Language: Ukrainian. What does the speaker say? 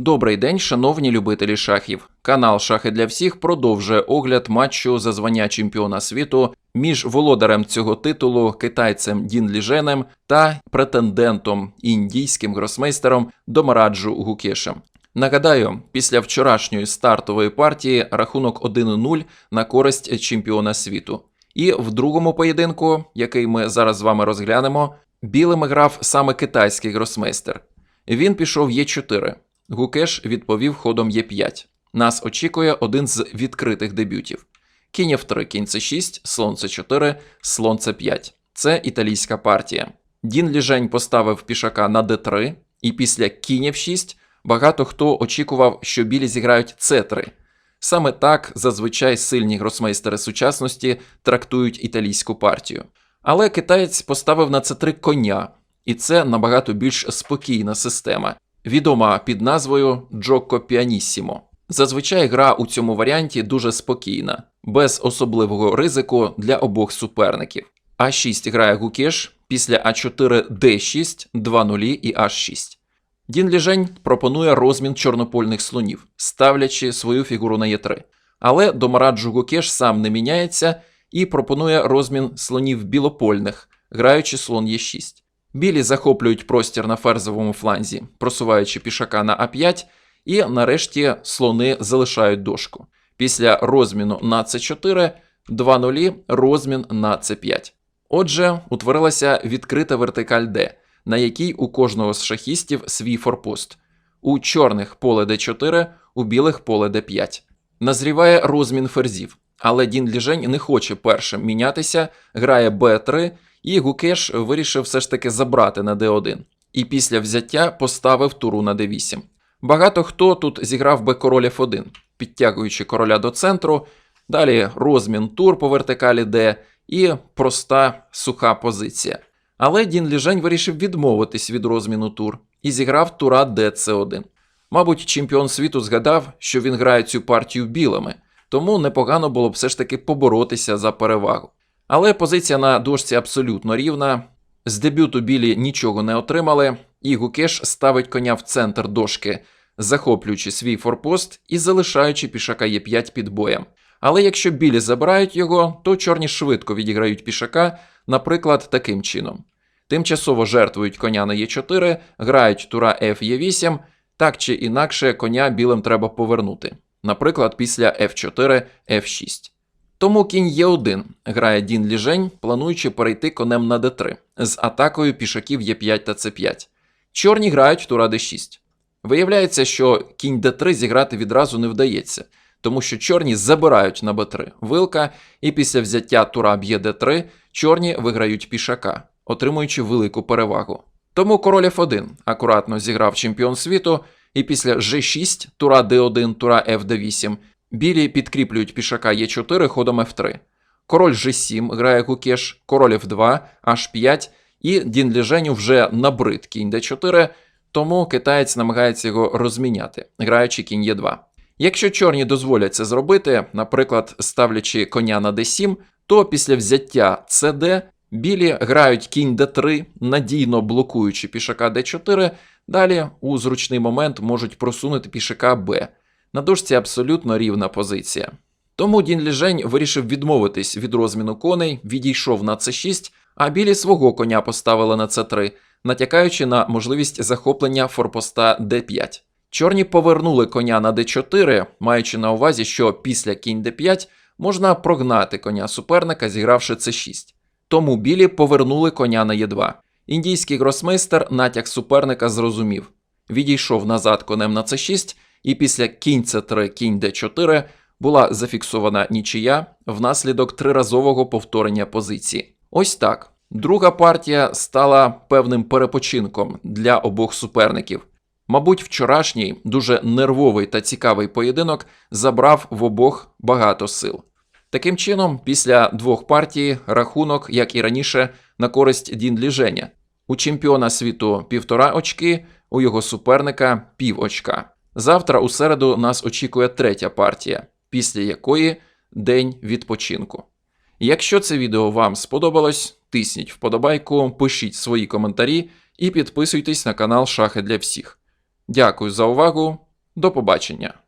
Добрий день, шановні любителі шахів. Канал Шахи для всіх продовжує огляд матчу за звання чемпіона світу між володарем цього титулу китайцем Дін Ліженем та претендентом індійським гросмейстером Домараджу Гукешем. Нагадаю, після вчорашньої стартової партії рахунок 1-0 на користь чемпіона світу. І в другому поєдинку, який ми зараз з вами розглянемо, білими грав саме китайський гросмейстер. Він пішов Е4. Гукеш відповів ходом Е5. Нас очікує один з відкритих дебютів. Кінь F3, кінь С6, слон С4, слон С5. Це італійська партія. Дін Ліжень поставив пішака на d3, і після кінь F6 багато хто очікував, що білі зіграють С3. Саме так зазвичай сильні гросмейстери сучасності трактують італійську партію. Але китаєць поставив на С3 коня, і це набагато більш спокійна система, відома під назвою Джокко Піанісімо. Зазвичай гра у цьому варіанті дуже спокійна, без особливого ризику для обох суперників. А6 грає Гукеш, після А4 Д6, 2 нулі і H6. Дін Ліжень пропонує розмін чорнопольних слонів, ставлячи свою фігуру на Е3. Але Домараджу Гукеш сам не міняється і пропонує розмін слонів білопольних, граючи слон Е6. Білі захоплюють простір на ферзовому фланзі, просуваючи пішака на А5, і нарешті слони залишають дошку. Після розміну на С4 2 нулі розмін на С5. Отже, утворилася відкрита вертикаль Д, на якій у кожного з шахістів свій форпост. У чорних поле Д4, у білих поле Д5. Назріває розмін ферзів, але Дін Ліжень не хоче першим мінятися, грає Б3, і Гукеш вирішив все ж таки забрати на Д1. І після взяття поставив туру на Д8. Багато хто тут зіграв би король F1, підтягуючи короля до центру, далі розмін тур по вертикалі Д і проста суха позиція. Але Дін Ліжень вирішив відмовитись від розміну тур і зіграв тура ДЦ1. Мабуть, чемпіон світу згадав, що він грає цю партію білими, тому непогано було б все ж таки поборотися за перевагу. Але позиція на дошці абсолютно рівна. З дебюту білі нічого не отримали, і Гукеш ставить коня в центр дошки, захоплюючи свій форпост і залишаючи пішака Е5 під боєм. Але якщо білі забирають його, то чорні швидко відіграють пішака, наприклад, таким чином. Тимчасово жертвують коня на Е4, грають тура Ф8, так чи інакше коня білим треба повернути, наприклад, після F4, F6. Тому кінь Е1 грає Дін Ліжень, плануючи перейти конем на d3 з атакою пішаків Е5 та С5. Чорні грають тура d6. Виявляється, що кінь d3 зіграти відразу не вдається, тому що чорні забирають на b3 вилка, і після взяття тура б'є d3 чорні виграють пішака, отримуючи велику перевагу. Тому король F1 акуратно зіграв чемпіон світу, і після G6, тура d1, тура F8 Білі підкріплюють пішака Е4 ходом F3. Король G7 грає Гукеш, король F2, H5, і Дін Ліженю вже набрид кінь D4, тому китаєць намагається його розміняти, граючи кінь Е2. Якщо чорні дозволять це зробити, наприклад, ставлячи коня на D7, то після взяття CD білі грають кінь D3, надійно блокуючи пішака D4, далі у зручний момент можуть просунути пішака B. На дошці абсолютно рівна позиція. Тому Дін Ліжень вирішив відмовитись від розміну коней, відійшов на С6, а білі свого коня поставили на С3, натякаючи на можливість захоплення форпоста Д5. Чорні повернули коня на Д4, маючи на увазі, що після кінь Д5 можна прогнати коня суперника, зігравши С6. Тому білі повернули коня на Е2. Індійський гросмейстер натяк суперника зрозумів. Відійшов назад конем на С6 і після кінь С3, кінь Д4 була зафіксована нічия внаслідок триразового повторення позиції. Ось так. Друга партія стала певним перепочинком для обох суперників. Мабуть, вчорашній дуже нервовий та цікавий поєдинок забрав в обох багато сил. Таким чином, після двох партій рахунок, як і раніше, на користь Дін Ліженя. У чемпіона світу півтора очки, у його суперника пів очка. Завтра у середу нас очікує третя партія, після якої день відпочинку. Якщо це відео вам сподобалось, тисніть вподобайку, пишіть свої коментарі і підписуйтесь на канал Шахи для всіх. Дякую за увагу, До побачення!